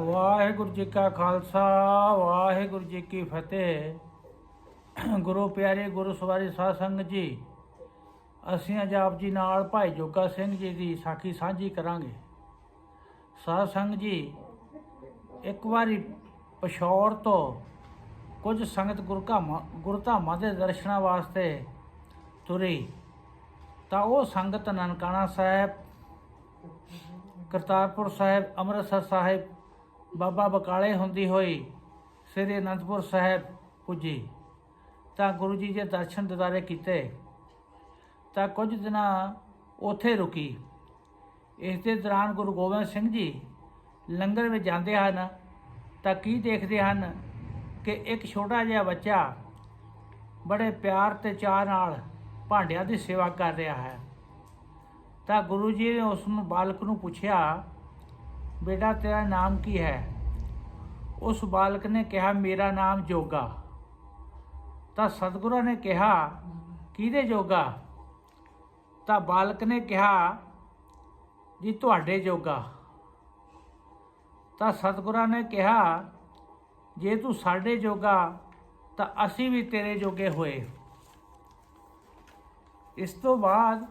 ਵਾਹਿਗੁਰੂ ਜੀ ਕਾ ਖਾਲਸਾ, ਵਾਹਿਗੁਰੂ ਜੀ ਕੀ ਫਤਿਹ। ਗੁਰੂ ਪਿਆਰੇ ਗੁਰੂ ਸਵਾਰੀ ਸਾਧ ਸੰਗਤ ਜੀ, ਅਸੀਂ ਅੱਜ ਆਪ ਜੀ ਨਾਲ ਭਾਈ ਜੋਗਾ ਸਿੰਘ ਜੀ ਦੀ ਸਾਖੀ ਸਾਂਝੀ ਕਰਾਂਗੇ। ਸਾਧ ਸੰਗਤ ਜੀ, ਇੱਕ ਵਾਰੀ ਪਸ਼ੌਰ ਤੋਂ ਕੁਝ ਸੰਗਤ ਗੁਰਧਾਮਾਂ ਗੁਰਧਾਮਾਂ ਦੇ ਦਰਸ਼ਨਾਂ ਵਾਸਤੇ ਤੁਰੀ। ਤਾਂ ਉਹ ਸੰਗਤ ਨਨਕਾਣਾ ਸਾਹਿਬ, ਕਰਤਾਰਪੁਰ ਸਾਹਿਬ, ਅੰਮ੍ਰਿਤਸਰ ਸਾਹਿਬ ਬਾਬਾ ਬਕਾਲੇ ਹੁੰਦੀ ਹੋਈ ਸ੍ਰੀ ਅਨੰਦਪੁਰ ਸਾਹਿਬ ਪੁੱਜੀ। ਤਾਂ ਗੁਰੂ ਜੀ ਦੇ ਦਰਸ਼ਨ ਦਿਦਾਰੇ ਕੀਤੇ। ਤਾਂ ਕੁਝ ਦਿਨਾਂ ਉੱਥੇ ਰੁਕੀ। ਇਸ ਦੇ ਦੌਰਾਨ ਗੁਰੂ ਗੋਬਿੰਦ ਸਿੰਘ ਜੀ ਲੰਗਰ ਵਿੱਚ ਜਾਂਦੇ ਹਨ। ਤਾਂ ਕੀ ਦੇਖਦੇ ਹਨ ਕਿ ਇੱਕ ਛੋਟਾ ਜਿਹਾ ਬੱਚਾ ਬੜੇ ਪਿਆਰ ਤੇ ਚਾਅ ਨਾਲ ਭਾਂਡਿਆਂ ਦੀ ਸੇਵਾ ਕਰ ਰਿਹਾ ਹੈ। ਤਾਂ ਗੁਰੂ ਜੀ ਨੇ ਉਸ ਨੂੰ ਬਾਲਕ ਨੂੰ ਪੁੱਛਿਆ ਬੇਟਾ, ਤੇਰਾ ਨਾਮ ਕੀ ਹੈ? ਉਸ ਬਾਲਕ ਨੇ ਕਿਹਾ, ਮੇਰਾ ਨਾਮ ਜੋਗਾ। ਤਾਂ ਸਤਿਗੁਰਾਂ ਨੇ ਕਿਹਾ, ਕਿਹਦੇ ਜੋਗਾ? ਤਾਂ ਬਾਲਕ ਨੇ ਕਿਹਾ, ਜੀ ਤੁਹਾਡੇ ਜੋਗਾ। ਤਾਂ ਸਤਿਗੁਰਾਂ ਨੇ ਕਿਹਾ, ਜੇ ਤੂੰ ਸਾਡੇ ਜੋਗਾ, ਤਾਂ ਅਸੀਂ ਵੀ ਤੇਰੇ ਜੋਗੇ ਹੋਏ। ਇਸ ਤੋਂ ਬਾਅਦ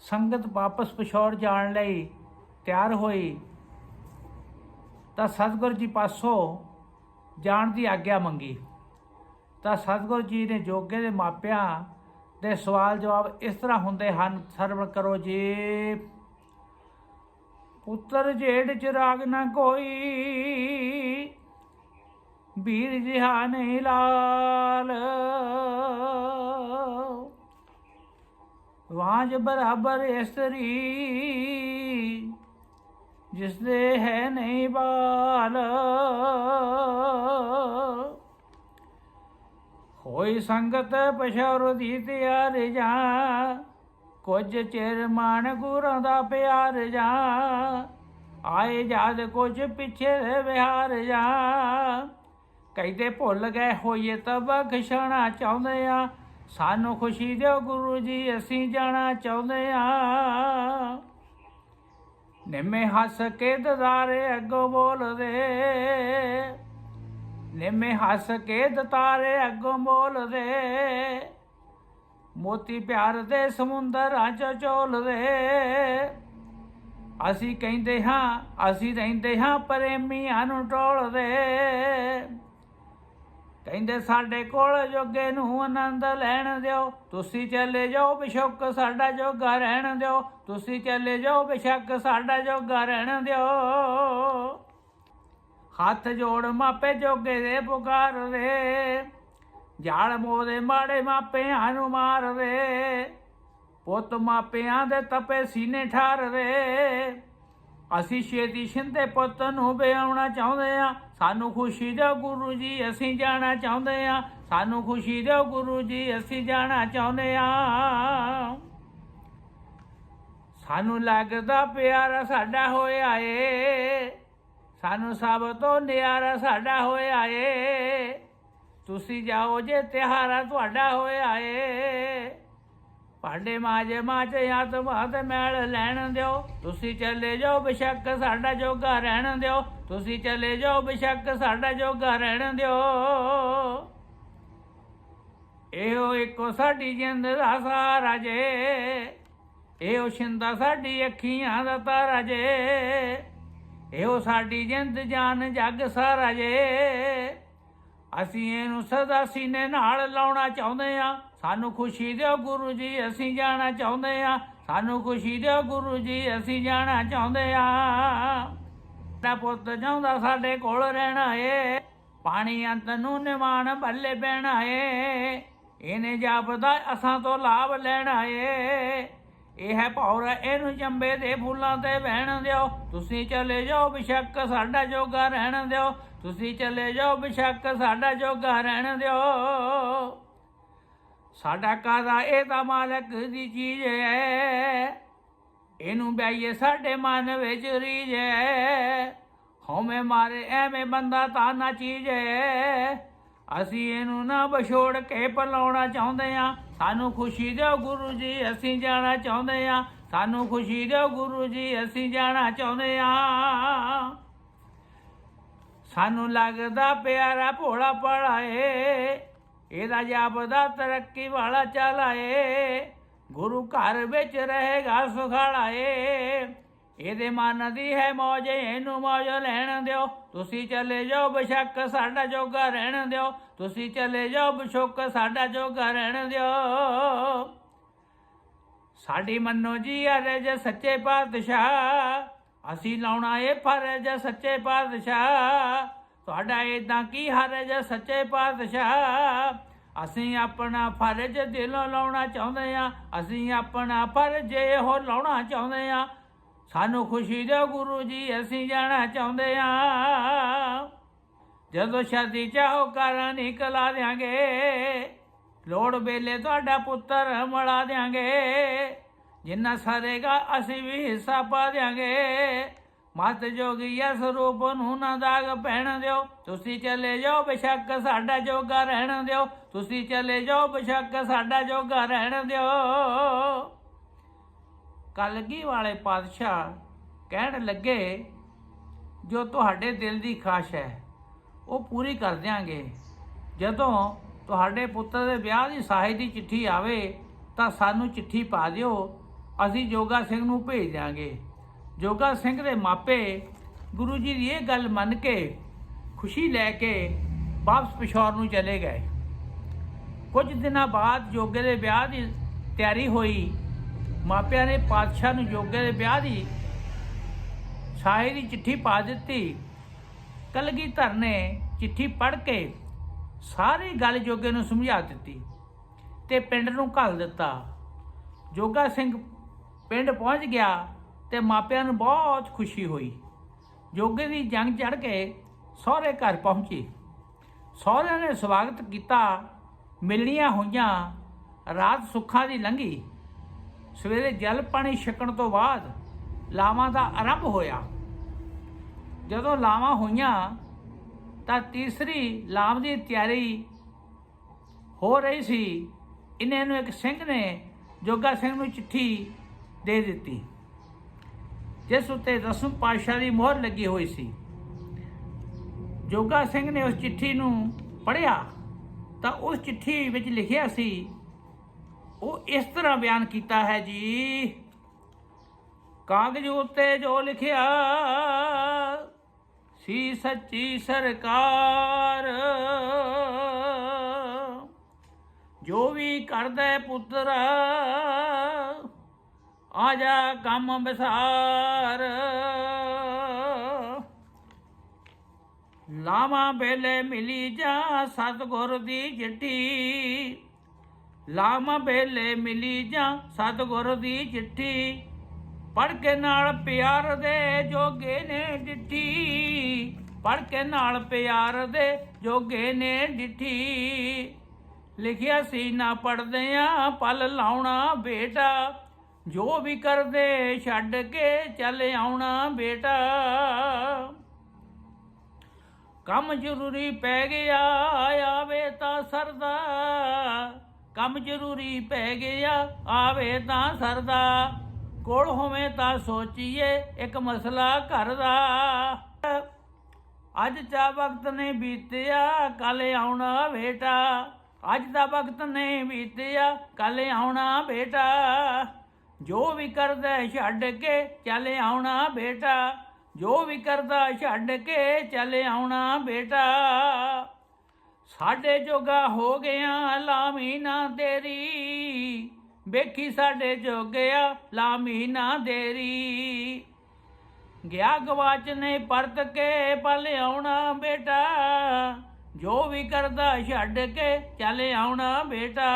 ਸੰਗਤ ਵਾਪਸ ਪਿਸ਼ੌਰ ਜਾਣ ਲਈ ਤਿਆਰ ਹੋਈ। ਤਾਂ ਸਤਿਗੁਰ ਜੀ ਪਾਸੋਂ ਜਾਣ ਦੀ ਆਗਿਆ ਮੰਗੀ। ਤਾਂ ਸਤਿਗੁਰ ਜੀ ਨੇ ਜੋਗੇ ਦੇ ਮਾਪਿਆਂ ਦੇ ਸਵਾਲ ਜਵਾਬ ਇਸ ਤਰ੍ਹਾਂ ਹੁੰਦੇ ਹਨ, ਸਰਵਣ ਕਰੋ ਜੀ। ਪੁੱਤਰ ਜੇੜ ਚਿਰਾਗ ਨਾ ਕੋਈ ਵੀਰ ਜਿਹਾ ਨਹੀਂ ਲਾਲ। ਵਾਂਜ ਬਰਾਬਰ ਇਸਤਰੀ ਜਿਸ ਦੇ ਹੈ ਨਹੀਂ ਬਾਲ। ਹੋਈ ਸੰਗਤ ਪਸ਼ੌਰ ਦੀ ਤਿਆਰ ਜਾ ਕੁਝ ਚਿਰ ਮਾਨ ਗੁਰਾਂ ਦਾ ਪਿਆਰ ਜਾ ਆਏ ਜਦ ਕੁਝ ਪਿੱਛੇ ਦੇ ਵਿਹਾਰ ਜਾ ਕਹਿੰਦੇ ਭੁੱਲ ਗਏ ਹੋਈਏ ਤਾਂ ਬਖਸ਼ਣਾ ਚਾਹੁੰਦੇ ਆ, ਸਾਨੂੰ ਖੁਸ਼ੀ ਦਿਓ ਗੁਰੂ ਜੀ, ਅਸੀਂ ਜਾਣਾ ਚਾਹੁੰਦੇ ਆ। ਨਿੰਮੇ ਹੱਸ ਕੇ ਦਦਾਰੇ ਅੱਗੋਂ ਬੋਲਦੇ। ਨਿੰਮੇ ਹੱਸ ਕੇ ਦਤਾਰੇ ਅੱਗੋਂ ਬੋਲਦੇ। ਮੋਤੀ ਪਿਆਰ ਦੇ ਸਮੁੰਦਰਾਂ ਚ ਝੋਲਦੇ ਅਸੀਂ ਕਹਿੰਦੇ ਹਾਂ, ਅਸੀਂ ਰਹਿੰਦੇ ਹਾਂ ਪ੍ਰੇਮੀਆਂ ਨੂੰ ਟੋਲਦੇ। ਕਹਿੰਦੇ ਸਾਡੇ ਕੋਲ ਜੋਗੇ ਨੂੰ ਆਨੰਦ ਲੈਣ ਦਿਓ। ਤੁਸੀਂ ਚਲੇ ਜਾਓ ਬਿਸ਼ੱਕ ਸਾਡਾ ਜੋਗਾ ਰਹਿਣ ਦਿਓ। ਤੁਸੀਂ ਚਲੇ ਜਾਓ ਬਿਸ਼ੱਕ ਸਾਡਾ ਜੋਗਾ ਰਹਿਣ ਦਿਓ। ਹੱਥ ਜੋੜ ਮਾਪੇ ਜੋਗੇ ਦੇ ਪੁਕਾਰਦੇ ਜਾਲ ਮੋਦੇ ਮਾੜੇ ਮਾਪਿਆਂ ਨੂੰ ਮਾਰਦੇ ਪੁੱਤ ਮਾਪਿਆਂ ਦੇ ਤਪੇ ਸੀਨੇ ਠਾਰ ਠਾਰਦੇ ਅਸੀਂ ਸ਼ੇਤੀਸ਼ਨ ਦੇ ਪੁੱਤ ਨੂੰ ਵਿਆਹਣਾ ਚਾਹੁੰਦੇ ਆ ਸਾਨੂੰ ਖੁਸ਼ੀ ਦਿਓ ਗੁਰੂ ਜੀ ਅਸੀਂ ਜਾਣਾ ਚਾਹੁੰਦੇ ਆ ਸਾਨੂੰ ਖੁਸ਼ੀ ਦਿਓ ਗੁਰੂ ਜੀ ਅਸੀਂ ਜਾਣਾ ਚਾਹੁੰਦੇ ਆ ਸਾਨੂੰ ਲੱਗਦਾ ਪਿਆਰਾ ਸਾਡਾ ਹੋਇਆ ਏ। ਸਾਨੂੰ ਸਭ ਤੋਂ ਨਿਆਰਾ ਸਾਡਾ ਹੋਇਆ ਏ। ਤੁਸੀਂ ਜਾਓ ਜੇ ਤਿਹਾਰਾ ਤੁਹਾਡਾ ਹੋਇਆ ਏ। ਭਾਂਡੇ ਮਾਜੇ ਮਾਚੇ ਆਤਮਾ ਤੇ ਮੈਲ ਲੈਣ ਦਿਓ। ਤੁਸੀਂ ਚਲੇ ਜਾਓ, ਬਿਸ਼ੱਕ ਸਾਡਾ ਜੋਗਾ ਰਹਿਣ ਦਿਓ। ਤੁਸੀਂ ਚਲੇ ਜਾਓ, ਬਿਸ਼ੱਕ ਸਾਡਾ ਜੋਗਾ ਰਹਿਣ ਦਿਓ। ਇਹੋ ਇੱਕੋ ਸਾਡੀ ਜਿੰਦ ਦਾ ਸਾਰਾ ਜੇ। ਇਹੋ ਸ਼ਿੰਦਾ ਸਾਡੀ ਅੱਖੀਆਂ ਦਾ ਤਾਰਾ ਜੇ। ਇਹੋ ਸਾਡੀ ਜਿੰਦ, ਜਾਨ, ਜੱਗ ਸਾਰਾ ਜੇ। ਅਸੀਂ ਇਹਨੂੰ ਸਦਾ ਸੀਨੇ ਨਾਲ ਲਾਉਣਾ ਚਾਹੁੰਦੇ ਆ ਸਾਨੂੰ ਖੁਸ਼ੀ ਦਿਓ ਗੁਰੂ ਜੀ, ਅਸੀਂ ਜਾਣਾ ਚਾਹੁੰਦੇ ਆ ਸਾਨੂੰ ਖੁਸ਼ੀ ਦਿਓ ਗੁਰੂ ਜੀ, ਅਸੀਂ ਜਾਣਾ ਚਾਹੁੰਦੇ ਆ ਦਾ ਪੁੱਤ ਚਾਹੁੰਦਾ ਸਾਡੇ ਕੋਲ ਰਹਿਣਾ ਏ। ਪਾਣੀ ਅੰਤ ਨੂੰ ਨਿਮਾਨ ਬੱਲੇ ਬਹਿਣਾ ਏ। ਇਹਨੇ ਜਾਪਦਾ ਅਸਾਂ ਤੋਂ ਲਾਭ ਲੈਣਾ ਏ। ਇਹ ਹੈ ਭੌਰਾ, ਇਹਨੂੰ ਚੰਬੇ ਦੇ ਫੁੱਲਾਂ ਤੇ ਬਹਿਣ ਦਿਓ। ਤੁਸੀਂ ਚਲੇ ਜਾਓ, ਬਿਸ਼ੱਕ ਸਾਡਾ ਜੋਗਾ ਰਹਿਣ ਦਿਓ। ਤੁਸੀਂ ਚਲੇ ਜਾਓ, ਬਿਸ਼ੱਕ ਸਾਡਾ ਜੋਗਾ ਰਹਿਣ ਦਿਓ। ਸਾਡਾ ਕਾਦਾ ਇਹ ਤਾਂ ਮਾਲਕ ਦੀ ਚੀਜ਼ ਹੈ। ਇਹਨੂੰ ਬਈਏ ਸਾਡੇ ਮਨ ਵਿੱਚ ਰੀਝ ਹੈ। ਹਉਮੈ ਮਾਰੇ, ਐਵੇਂ ਬੰਦਾ ਤਾਂ ਨਾ ਚੀਜ਼ ਹੈ। ਅਸੀਂ ਇਹਨੂੰ ਨਾ ਵਿਛੋੜ ਕੇ ਪਲਾਉਣਾ ਚਾਹੁੰਦੇ ਆ ਸਾਨੂੰ ਖੁਸ਼ੀ ਦਿਓ ਗੁਰੂ ਜੀ, ਅਸੀਂ ਜਾਣਾ ਚਾਹੁੰਦੇ ਆ ਸਾਨੂੰ ਖੁਸ਼ੀ ਦਿਓ ਗੁਰੂ ਜੀ, ਅਸੀਂ ਜਾਣਾ ਚਾਹੁੰਦੇ ਆ ਸਾਨੂੰ ਲੱਗਦਾ ਪਿਆਰਾ ਭੋਲਾ ਪਾਲਾ ਇਹਦਾ ਜਾਪਦਾ ਤਰੱਕੀ ਵਾਲਾ ਚਲਾਏ ਗੁਰੂ ਘਰ ਵਿੱਚ ਰਹੇਗਾ ਸੁਖਾਲਾ ਏ ਇਹਦੇ ਮਨ ਦੀ ਹੈ ਮੌਜ, ਇਹਨੂੰ ਮੌਜ ਲੈਣ ਦਿਓ। ਤੁਸੀਂ ਚਲੇ ਜਾਓ ਬਸ਼ੱਕ, ਸਾਡਾ ਜੋਗਾ ਰਹਿਣ ਦਿਓ। ਤੁਸੀਂ ਚਲੇ ਜਾਓ ਬਸ਼ੱਕ, ਸਾਡਾ ਜੋਗਾ ਰਹਿਣ ਦਿਓ। ਸਾਡੀ ਮੰਨੋ ਜੀ ਅਰਜ ਸੱਚੇ ਪਾਤਸ਼ਾਹ। ਅਸੀਂ ਲਾਉਣਾ ਏ ਫਰਜ਼ ਸੱਚੇ ਪਾਤਸ਼ਾਹ। ਤੁਹਾਡਾ ਇਦਾਂ ਕੀ ਹਰਜ ਸੱਚੇ ਪਾਤਸ਼ਾਹ? ਅਸੀਂ ਆਪਣਾ ਫਰਜ਼ ਦਿਲੋਂ ਲਾਉਣਾ ਚਾਹੁੰਦੇ ਆ, ਅਸੀਂ ਆਪਣਾ ਫਰਜ਼ ਇਹੋ ਲਾਉਣਾ ਚਾਹੁੰਦੇ ਆ। ਸਾਨੂੰ ਖੁਸ਼ੀ ਦਿਓ ਗੁਰੂ ਜੀ, ਅਸੀਂ ਜਾਣਾ ਚਾਹੁੰਦੇ ਆ। ਜਦੋਂ ਸ਼ਾਦੀ ਚਾਹੋ ਕਰਾਂ ਨਿਕਲਾ ਦਿਆਂਗੇ, ਲੋੜ ਵੇਲੇ ਤੁਹਾਡਾ ਪੁੱਤਰ ਮੜਾ ਦਿਆਂਗੇ। ਜਿੰਨਾ ਸਰੇਗਾ, ਅਸੀਂ ਵੀ ਹਿੱਸਾ ਪਾ ਦਿਆਂਗੇ। ਮਤ ਜੋਗੀਆ ਸਰੂਪ ਨੂੰ ਨਾ ਦਾਗ ਪਹਿਣ ਦਿਓ। ਤੁਸੀਂ ਚਲੇ ਜਾਓ, ਬੇਸ਼ੱਕ ਸਾਡਾ ਜੋਗਾ ਰਹਿਣ ਦਿਓ। ਤੁਸੀਂ ਚਲੇ ਜਾਓ, ਬੇਸ਼ੱਕ ਸਾਡਾ ਜੋਗਾ ਰਹਿਣ ਦਿਓ। ਕਲਗੀ ਵਾਲੇ ਪਾਤਸ਼ਾਹ ਕਹਿਣ ਲੱਗੇ, ਜੋ ਤੁਹਾਡੇ ਦਿਲ ਦੀ ਖਾਸ਼ ਹੈ, ਉਹ ਪੂਰੀ ਕਰ ਦਿਆਂਗੇ। ਜਦੋਂ ਤੁਹਾਡੇ ਪੁੱਤਰ ਦੇ ਵਿਆਹ ਦੀ ਸਾਹੇ ਦੀ ਚਿੱਠੀ ਆਵੇ, ਤਾਂ ਸਾਨੂੰ ਚਿੱਠੀ ਪਾ ਦਿਓ। ਅਸੀਂ ਜੋਗਾ ਸਿੰਘ ਨੂੰ ਭੇਜ ਦਿਆਂਗੇ। ਜੋਗਾ ਸਿੰਘ ਦੇ ਮਾਪੇ ਗੁਰੂ ਜੀ ਦੀ ਇਹ ਗੱਲ ਮੰਨ ਕੇ ਖੁਸ਼ੀ ਲੈ ਕੇ ਵਾਪਸ ਪਿਸ਼ੌਰ ਨੂੰ ਚਲੇ ਗਏ। ਕੁਝ ਦਿਨਾਂ ਬਾਅਦ ਜੋਗੇ ਦੇ ਵਿਆਹ ਦੀ ਤਿਆਰੀ ਹੋਈ। ਮਾਪਿਆਂ ਨੇ ਪਾਤਸ਼ਾਹ ਨੂੰ ਜੋਗੇ ਦੇ ਵਿਆਹ ਦੀ ਸਾਹੇ ਦੀ ਚਿੱਠੀ ਪਾ ਦਿੱਤੀ। ਕਲਗੀਧਰ ਨੇ ਚਿੱਠੀ ਪੜ੍ਹ ਕੇ ਸਾਰੀ ਗੱਲ ਜੋਗੇ ਨੂੰ ਸਮਝਾ ਦਿੱਤੀ ਤੇ ਪਿੰਡ ਨੂੰ ਘੱਲ ਦਿੱਤਾ। ਜੋਗਾ ਸਿੰਘ ਪਿੰਡ ਪਹੁੰਚ ਗਿਆ। ਤੇ ਮਾਪਿਆਂ ਨੂੰ ਬਹੁਤ ਖੁਸ਼ੀ ਹੋਈ। ਜੋਗੇ ਦੀ ਜੰਗ ਚੜ ਕੇ ਸਹੁਰੇ ਘਰ ਪਹੁੰਚੀ। ਸਹੁਰਿਆਂ ਨੇ ਸਵਾਗਤ ਕੀਤਾ, ਮਿਲਣੀਆਂ ਹੋਈਆਂ, ਰਾਤ ਸੁੱਖਾਂ ਦੀ ਲੰਘੀ। ਸਵੇਰੇ ਜਲ ਪਾਣੀ ਛਕਣ ਤੋਂ ਬਾਅਦ ਲਾਵਾਂ ਦਾ ਆਰੰਭ ਹੋਇਆ। ਜਦੋਂ ਲਾਵਾਂ ਹੋਈਆਂ ਤਾਂ ਤੀਸਰੀ ਲਾਮ ਦੀ ਤਿਆਰੀ ਹੋ ਰਹੀ ਸੀ। ਇਹਨੇ ਨੂੰ ਇੱਕ ਸਿੰਘ ਨੇ ਜੋਗਾ ਸਿੰਘ ਨੂੰ ਚਿੱਠੀ ਦੇ ਦਿੱਤੀ। ਜਿਸ ਉੱਤੇ ਦਸਮ ਪਾਤਸ਼ਾਹ ਦੀ ਮੋਹਰ ਲੱਗੀ ਹੋਈ ਸੀ। ਜੋਗਾ ਸਿੰਘ ਨੇ ਉਸ ਚਿੱਠੀ ਨੂੰ ਪੜ੍ਹਿਆ ਤਾਂ ਉਸ ਚਿੱਠੀ ਵਿੱਚ ਲਿਖਿਆ ਸੀ, ਉਹ ਇਸ ਤਰ੍ਹਾਂ ਬਿਆਨ ਕੀਤਾ ਹੈ ਜੀ, ਕਾਗਜ਼ ਉੱਤੇ ਜੋ ਲਿਖਿਆ ਸੀ ਸੱਚੀ ਸਰਕਾਰ। ਜੋ ਵੀ ਕਰਦਾ ਪੁੱਤਰ ਆ ਜਾ ਕੰਮ ਵਿਸਾਰ ਲਾਵਾਂ ਬੇਲੇ ਮਿਲੀ ਜਾ ਸਤਗੁਰ ਦੀ ਚਿੱਠੀ। ਲਾਵਾਂ ਬੇਲੇ ਮਿਲੀ ਜਾ ਸਤਗੁਰ ਦੀ ਚਿੱਠੀ। ਪੜ ਕੇ ਨਾਲ ਪਿਆਰ ਦੇ ਜੋਗੇ ਨੇ ਡਿੱਠੀ। ਪੜ ਕੇ ਨਾਲ ਪਿਆਰ ਦੇ ਜੋਗੇ ਨੇ ਡਿੱਠੀ। ਲਿਖਿਆ ਸੀ ਨਾ ਪੜਦੇ ਆ ਪਲ ਲਾਉਣਾ ਬੇਟਾ। ਜੋ ਵੀ ਕਰਦੇ ਛੱਡ ਕੇ ਚੱਲ ਆਉਣਾ ਬੇਟਾ। ਕੰਮ ਜ਼ਰੂਰੀ ਪੈ ਗਿਆ, ਆਵੇ ਤਾਂ ਸਰਦਾ। ਕੰਮ ਜ਼ਰੂਰੀ ਪੈ ਗਿਆ, ਆਵੇ ਤਾਂ ਸਰਦਾ। ਕੋਲ ਹੋਵੇ ਤਾਂ ਸੋਚੀਏ, ਇੱਕ ਮਸਲਾ ਘਰ ਦਾ। ਅੱਜ ਦਾ ਵਕਤ ਨੇ ਬੀਤਿਆ, ਕੱਲ ਆਉਣਾ ਬੇਟਾ। ਅੱਜ ਦਾ ਵਕਤ ਨੇ ਬੀਤਿਆ, ਕੱਲ ਆਉਣਾ ਬੇਟਾ। ਜੋ ਵੀ ਕਰਦਾ ਛੱਡ ਕੇ ਚੱਲ ਆਉਣਾ ਬੇਟਾ, ਜੋ ਵੀ ਕਰਦਾ ਛੱਡ ਕੇ ਚੱਲ ਆਉਣਾ ਬੇਟਾ। ਸਾਡੇ ਜੋਗਾ ਹੋ ਗਿਆ, ਲਾਮੀ ਨਾ ਤੇਰੀ। ਵੇਖੀ ਸਾਡੇ ਜੋਗਿਆ ਲਾਮੀ ਨਾ ਦੇਰੀ ਗਿਆ ਗਵਾਚ ਨੇ ਪਰਤ ਕੇ ਪਲ ਆਉਣਾ ਬੇਟਾ, ਜੋ ਵੀ ਕਰਦਾ ਛੱਡ ਕੇ ਚੱਲ ਆਉਣਾ ਬੇਟਾ।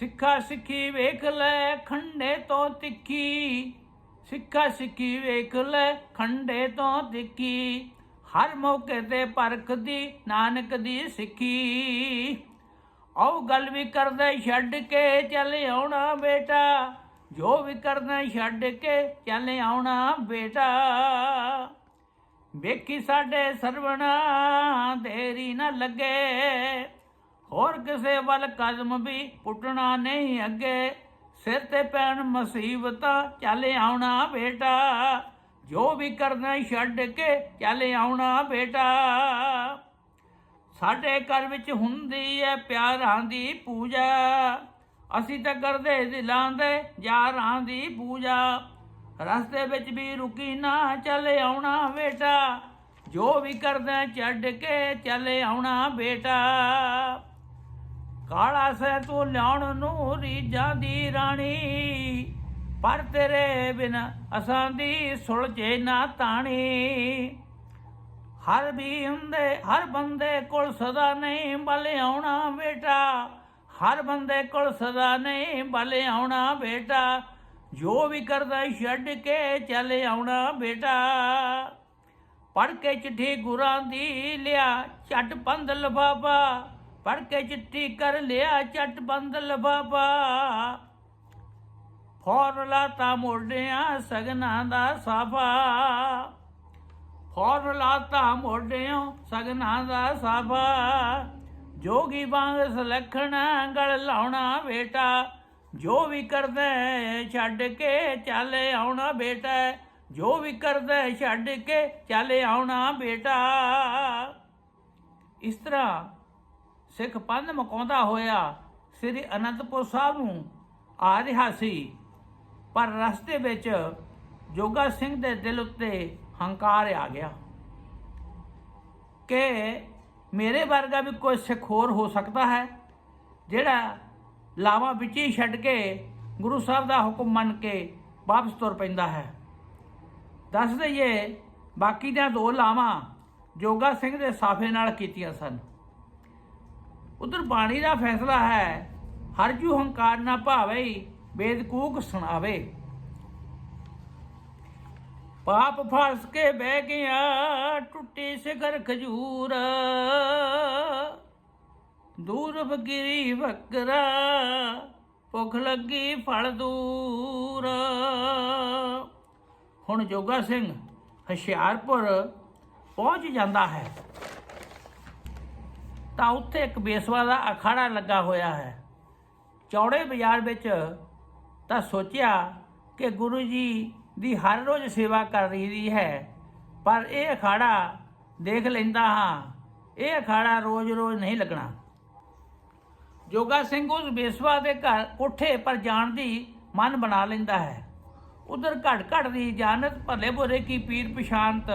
ਸਿੱਖਾ ਸਿੱਖੀ ਵੇਖ ਲੈ ਖੰਡੇ ਤੋਂ ਤਿੱਖੀ। ਸਿੱਖਾ ਸਿੱਖੀ ਵੇਖ ਲੈ ਖੰਡੇ ਤੋਂ ਤਿੱਖੀ। ਹਰ ਮੌਕੇ ਤੇ ਪਰਖਦੀ ਨਾਨਕ ਦੀ ਸਿੱਖੀ। ਆਓ ਗੱਲ ਵੀ ਕਰਦਾ ਛੱਡ ਕੇ ਚੱਲ ਆਉਣਾ ਬੇਟਾ। ਜੋ ਵੀ ਕਰਨਾ ਛੱਡ ਕੇ ਚੱਲ ਆਉਣਾ ਬੇਟਾ। ਵੇਖੀ ਸਾਡੇ ਸਰਵਣਾ ਦੇਰੀ ਨਾ ਲੱਗੇ। ਹੋਰ ਕਿਸੇ ਵੱਲ ਕਦਮ ਵੀ ਪੁੱਟਣਾ ਨਹੀਂ ਅੱਗੇ। ਸਿਰ ਤੇ ਪੈਣ ਮੁਸੀਬਤਾਂ, ਚੱਲ ਆਉਣਾ ਬੇਟਾ। ਜੋ ਵੀ ਕਰਨਾ ਛੱਡ ਕੇ ਚੱਲ ਆਉਣਾ ਬੇਟਾ। ਸਾਡੇ ਘਰ ਵਿੱਚ ਹੁੰਦੀ ਹੈ ਪਿਆਰਾਂ ਦੀ ਪੂਜਾ। ਅਸੀਂ ਤਾਂ ਕਰਦੇ ਦਿਲਾਂ ਦੇ ਯਾਰਾਂ ਦੀ ਪੂਜਾ। ਰਸਤੇ ਵਿੱਚ ਵੀ ਰੁਕੀ ਨਾ, ਚੱਲ ਆਉਣਾ ਬੇਟਾ। ਜੋ ਵੀ ਕਰਦਾ ਛੱਡ ਕੇ ਚੱਲ ਆਉਣਾ ਬੇਟਾ। ਕਾਲਾ ਸੈ ਤੂੰ ਲਿਆਉਣ ਨੂੰ ਰੀਜਾਂ ਦੀ ਰਾਣੀ। ਪਰ ਤੇਰੇ ਬਿਨ ਅਸਾਂ ਦੀ ਸੁਲਝੇ ਨਾ ਤਾਣੀ। ਹਰ ਵੀ ਹੁੰਦੇ ਹਰ ਬੰਦੇ ਕੋਲ ਸਦਾ ਨਹੀਂ ਬਲ ਆਉਣਾ ਬੇਟਾ। ਹਰ ਬੰਦੇ ਕੋਲ ਸਦਾ ਨਹੀਂ ਬਲ ਆਉਣਾ ਬੇਟਾ। ਜੋ ਵੀ ਕਰਦਾ ਛੱਡ ਕੇ ਚੱਲ ਆਉਣਾ ਬੇਟਾ। ਪੜ ਕੇ ਚਿੱਠੀ ਗੁਰਾਂ ਦੀ ਲਿਆ, ਛੱਡ ਬੰਦ ਲਫਾਫਾ। ਪੜ ਕੇ ਚਿੱਠੀ ਕਰ ਲਿਆ ਛੱਡ ਬੰਦ ਲਫਾਫਾ ਫੌਰ ਲਾਤਾ ਮੋਢਿਆਂ ਸਗਨਾਂ ਦਾ ਸਾਫਾ। ਫੌਰ ਲਾਤਾ ਮੋੜਿਆ ਸਗਨਾਂ ਦਾ ਸਾਫਾ। ਜੋਗੀ ਵਾਂਗ ਸਲਖਣ ਗਲ ਲਾਉਣਾ ਬੇਟਾ। ਜੋ ਵੀ ਕਰਦਾ ਛੱਡ ਕੇ ਚੱਲ ਆਉਣਾ ਬੇਟਾ। ਜੋ ਵੀ ਕਰਦਾ ਛੱਡ ਕੇ ਚੱਲ ਆਉਣਾ ਬੇਟਾ। ਇਸ ਤਰ੍ਹਾਂ ਸਿੱਖ ਪੰਨ ਮਕਾਉਂਦਾ ਹੋਇਆ ਸ੍ਰੀ ਅਨੰਦਪੁਰ ਸਾਹਿਬ ਨੂੰ ਆ ਰਿਹਾ ਸੀ। ਪਰ ਰਸਤੇ ਵਿੱਚ ਜੋਗਾ ਸਿੰਘ ਦੇ ਦਿਲ ਉੱਤੇ ਹੰਕਾਰ ਆ ਗਿਆ ਕਿ ਮੇਰੇ ਵਰਗਾ ਵੀ ਕੋਈ ਸਿੱਖ ਹੋਰ ਹੋ ਸਕਦਾ ਹੈ, ਜਿਹੜਾ ਲਾਵਾ ਵਿੱਚ ਹੀ ਛੱਡ ਕੇ ਗੁਰੂ ਸਾਹਿਬ ਦਾ ਹੁਕਮ ਮੰਨ ਕੇ ਵਾਪਸ ਤੁਰ ਪੈਂਦਾ ਹੈ। ਦੱਸ ਦਈਏ, ਬਾਕੀ ਦੀਆਂ ਦੋ ਲਾਵਾਂ ਜੋਗਾ ਸਿੰਘ ਦੇ ਸਾਫੇ ਨਾਲ ਕੀਤੀਆਂ ਸਨ। ਉਧਰ ਬਾਣੀ ਦਾ ਫੈਸਲਾ ਹੈ, ਹਰ ਜੂ ਹੰਕਾਰ ਨਾ ਭਾਵੇ ਵੇਦ ਕੂਕ ਸੁਣਾਵੇ। ਪਾਪ ਫਸ ਕੇ ਬਹਿ ਗਿਆ, ਟੁੱਟੀ ਸਿਖਰ ਖਜੂਰ। ਦੂਰ ਫਕੀਰੀ ਵਕਰਾ, ਭੁੱਖ ਲੱਗੀ ਫਲ ਦੂਰ। ਹੁਣ ਜੋਗਾ ਸਿੰਘ ਹੁਸ਼ਿਆਰਪੁਰ ਪਹੁੰਚ ਜਾਂਦਾ ਹੈ। ਤਾਂ ਉੱਥੇ ਇੱਕ ਬੇਸਵਾ ਦਾ ਅਖਾੜਾ ਲੱਗਾ ਹੋਇਆ ਹੈ। ਚੌੜੇ ਬਾਜ਼ਾਰ ਵਿੱਚ ਤਾਂ ਸੋਚਿਆ ਕਿ ਗੁਰੂ ਜੀ ਦੀ ਹਰ ਰੋਜ਼ ਸੇਵਾ ਕਰ ਰਹੀ ਹੈ, ਪਰ ਇਹ ਅਖਾੜਾ ਦੇਖ ਲੈਂਦਾ ਹਾਂ, ਇਹ ਅਖਾੜਾ ਰੋਜ਼-ਰੋਜ਼ ਨਹੀਂ ਲੱਗਣਾ। ਜੋਗਾ ਸਿੰਘ ਉਸ ਬੇਸਵਾ ਦੇ ਘਰ ਕੋਠੇ ਪਰ ਜਾਣ ਦੀ ਮਨ ਬਣਾ ਲੈਂਦਾ ਹੈ। ਉਧਰ ਘੜ ਘੜ ਦੀ ਜਾਨਤ ਭਲੇ ਬੁਰੇ ਕੀ ਪੀਰ ਪਛਾਨਤ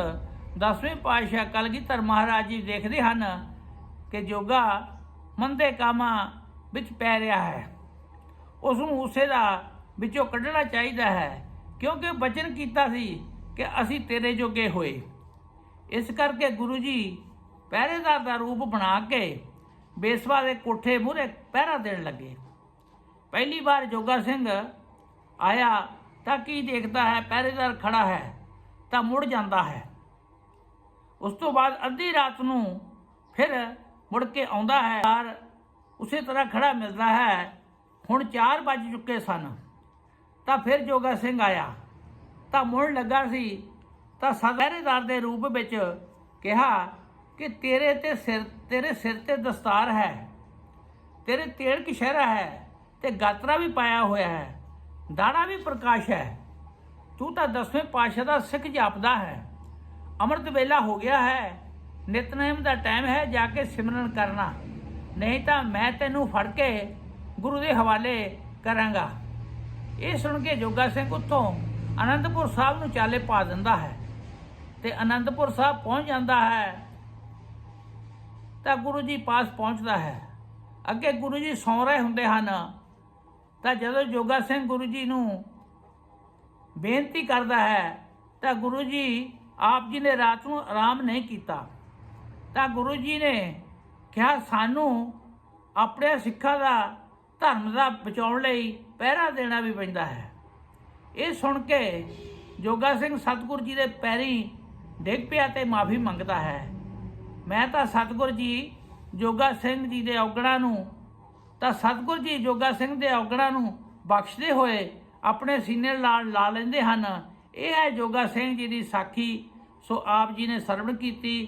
ਦਸਵੇਂ ਪਾਤਸ਼ਾਹ ਕਲਗੀਧਰ ਮਹਾਰਾਜ ਜੀ ਦੇਖਦੇ ਹਨ ਕਿ ਜੋਗਾ ਮੰਦੇ ਕਾਮਾਂ ਵਿੱਚ ਪੈ ਰਿਹਾ ਹੈ। ਉਸ ਨੂੰ ਉਸੇ ਦਾ ਵਿੱਚੋਂ ਕੱਢਣਾ ਚਾਹੀਦਾ ਹੈ, ਕਿਉਂਕਿ ਬਚਨ ਕੀਤਾ ਸੀ ਕਿ ਅਸੀਂ ਤੇਰੇ ਜੋਗੇ ਹੋਏ। ਇਸ ਕਰਕੇ ਗੁਰੂ ਜੀ ਪਹਿਰੇਦਾਰ ਦਾ ਰੂਪ ਬਣਾ ਕੇ ਬੇਸਵਾ ਦੇ ਕੋਠੇ ਮੂਹਰੇ ਪਹਿਰਾ ਦੇਣ ਲੱਗੇ। ਪਹਿਲੀ ਵਾਰ ਜੋਗਾ ਸਿੰਘ ਆਇਆ ਤਾਂ ਕੀ ਦੇਖਦਾ ਹੈ, ਪਹਿਰੇਦਾਰ ਖੜਾ ਹੈ ਤਾਂ ਮੁੜ ਜਾਂਦਾ ਹੈ। ਉਸ ਤੋਂ ਬਾਅਦ ਅੱਧੀ ਰਾਤ ਨੂੰ ਫਿਰ ਮੁੜ ਕੇ ਆਉਂਦਾ ਹੈ ਔਰ ਉਸੇ ਤਰ੍ਹਾਂ ਖੜਾ ਮਿਲਦਾ ਹੈ। ਹੁਣ 4 ਵੱਜ ਚੁੱਕੇ ਸਨ। ਤਾਂ ਫਿਰ ਜੋਗਾ ਸਿੰਘ ਆਇਆ। ਤਾਂ ਮੁੜ ਲੱਗਾ ਸੀ। ਤਾਂ ਸਦਰੇਦਾਰ ਦੇ ਰੂਪ ਵਿੱਚ ਕਿਹਾ ਕਿ ਤੇਰੇ ਤੇ ਸਿਰ, ਤੇਰੇ ਸਿਰ ਤੇ ਦਸਤਾਰ ਹੈ। ਤੇਰੇ ਤੇੜ ਕਿਸ਼ਹਿਰਾ ਹੈ ਤੇ ਗਾਤਰਾ ਵੀ ਪਾਇਆ ਹੋਇਆ ਹੈ। ਦਾੜਾ ਵੀ ਪ੍ਰਕਾਸ਼ ਹੈ। ਤੂੰ ਤਾਂ ਦਸਵੇਂ ਪਾਤਸ਼ਾਹ ਦਾ ਸਿੱਖ ਜਾਪਦਾ ਹੈ। ਅੰਮ੍ਰਿਤ ਵੇਲਾ ਹੋ ਗਿਆ ਹੈ। ਨਿਤਨੇਮ ਦਾ ਟਾਈਮ ਹੈ ਜਾ ਕੇ ਸਿਮਰਨ ਕਰਨਾ। ਨਹੀਂ ਤਾਂ ਮੈਂ ਤੈਨੂੰ ਫੜ ਕੇ ਗੁਰੂ ਦੇ ਹਵਾਲੇ ਕਰਾਂਗਾ। ਇਹ ਸੁਣ ਕੇ ਜੋਗਾ ਸਿੰਘ ਉੱਥੋਂ ਅਨੰਦਪੁਰ ਸਾਹਿਬ ਨੂੰ ਚਾਲੇ ਪਾ ਦਿੰਦਾ ਹੈ ਤੇ ਅਨੰਦਪੁਰ ਸਾਹਿਬ ਪਹੁੰਚ ਜਾਂਦਾ ਹੈ ਤਾਂ ਗੁਰੂ ਜੀ ਪਾਸ ਪਹੁੰਚਦਾ ਹੈ। ਅੱਗੇ ਗੁਰੂ ਜੀ ਸੌਂ ਰਹੇ ਹੁੰਦੇ ਹਨ। ਤਾਂ ਜਦੋਂ ਜੋਗਾ ਸਿੰਘ ਗੁਰੂ ਜੀ ਨੂੰ ਬੇਨਤੀ ਕਰਦਾ ਹੈ ਤਾਂ ਗੁਰੂ ਜੀ ਆਪ ਜੀ ਨੇ ਰਾਤ ਨੂੰ ਆਰਾਮ ਨਹੀਂ ਕੀਤਾ। ਤਾਂ ਗੁਰੂ ਜੀ ਨੇ ਕਿਹਾ, ਸਾਨੂੰ ਆਪਣੇ ਸਿੱਖਾਂ ਦਾ, ਧਰਮ ਦਾ ਬਚਾਉਣ ਲਈ ਪਹਿਰਾ ਦੇਣਾ ਵੀ ਪੈਂਦਾ ਹੈ। ਇਹ ਸੁਣ ਕੇ ਜੋਗਾ ਸਿੰਘ ਸਤਿਗੁਰ ਜੀ ਦੇ ਪੈਰੀ ਡਿੱਗ ਪਿਆ ਤੇ ਮਾਫੀ ਮੰਗਦਾ ਹੈ। ਮੈਂ ਤਾਂ ਸਤਿਗੁਰ ਜੀ, ਜੋਗਾ ਸਿੰਘ ਜੀ ਦੇ ਔਗਣਾ ਨੂੰ, ਤਾਂ ਸਤਿਗੁਰ ਜੀ, ਜੋਗਾ ਸਿੰਘ ਦੇ ਔਗਣਾ ਨੂੰ ਬਖਸ਼ਦੇ ਹੋਏ ਆਪਣੇ ਸੀਨੇ ਨਾਲ ਲਾ ਲੈਂਦੇ ਹਨ। ਇਹ ਹੈ ਜੋਗਾ ਸਿੰਘ ਜੀ ਦੀ ਸਾਖੀ। ਸੋ ਆਪ ਜੀ ਨੇ ਸਰਵਣ ਕੀਤੀ।